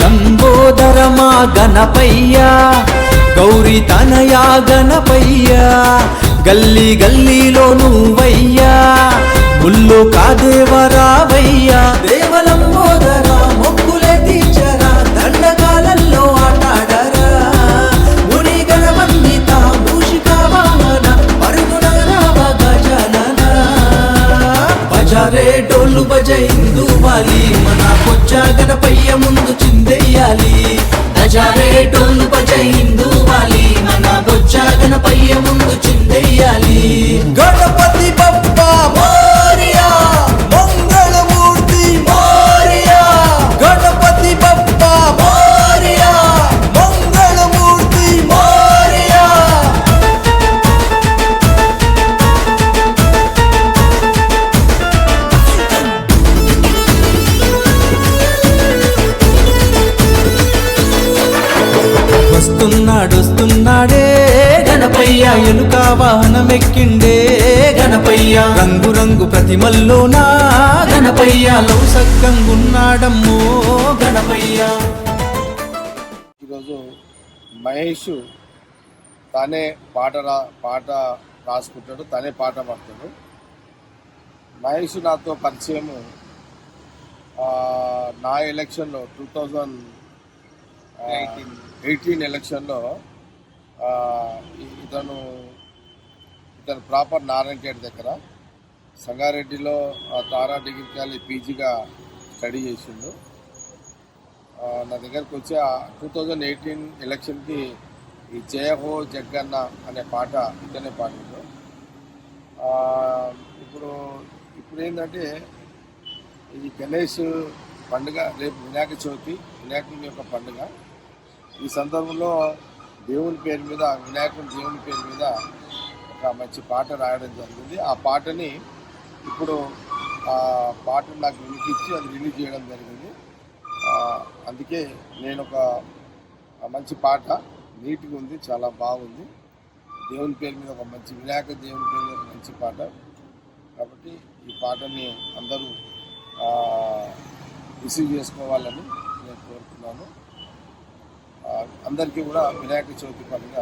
గణపయ్యా గణపయ్య గౌరీ తనయా గణపయ్య గల్లీ గల్లీలో నువ్వయ్యా ముల్లు కాదేవరా బజారే డోలు బజైందు వాలి మన కొచ్చా గణపయ్య ముందు చిందే వస్తున్నాడు వస్తున్నాడే. గణపయ్య ఎలుక వాహనమెక్కిండే గణపయ్య రంగు రంగు ప్రతిమల్లోనా? గణపయ్య లౌసక్కంగున్నాడమ్మో గణపయ్య. ఈరోజు మహేష్ తానే పాట రా పాట రాసుకుంటాడు తనే పాట పాడతాడు. మహేష్ నాతో పరిచయము నా ఎలక్షన్లో టూ థౌజండ్ ఎయిటీన్ ఎలక్షన్లో ఇతను ఇతను ప్రాపర్ నారాయణఖేడ్ దగ్గర సంగారెడ్డిలో తారా డిగ్రీ కాలేజ్ పీజీగా స్టడీ చేసిండు. నా దగ్గరకు వచ్చి టూ థౌజండ్ ఎయిటీన్ ఎలక్షన్కి ఈ జయహో జగ్గన్న అనే పాట ఇతనే పాడిండు. ఇప్పుడు ఇప్పుడు ఏంటంటే ఈ గణేష్ పండుగ రేపు వినాయక చవితి వినాయకుని యొక్క పండుగ. ఈ సందర్భంలో దేవుని పేరు మీద వినాయకుని దేవుని పేరు మీద ఒక మంచి పాట రాయడం జరిగింది. ఆ పాటని ఇప్పుడు ఆ పాటను నాకు వినిపించి అది రిలీజ్ చేయడం జరిగింది. అందుకే నేను ఒక మంచి పాట నీట్గా ఉంది చాలా బాగుంది. దేవుని పేరు మీద ఒక మంచి వినాయక దేవుని పేరు మీద మంచి పాట. కాబట్టి ఈ పాటని అందరూ రిసీవ్ చేసుకోవాలని నేను కోరుతున్నాను. అందరికీ కూడా వినాయక చవితి పండుగ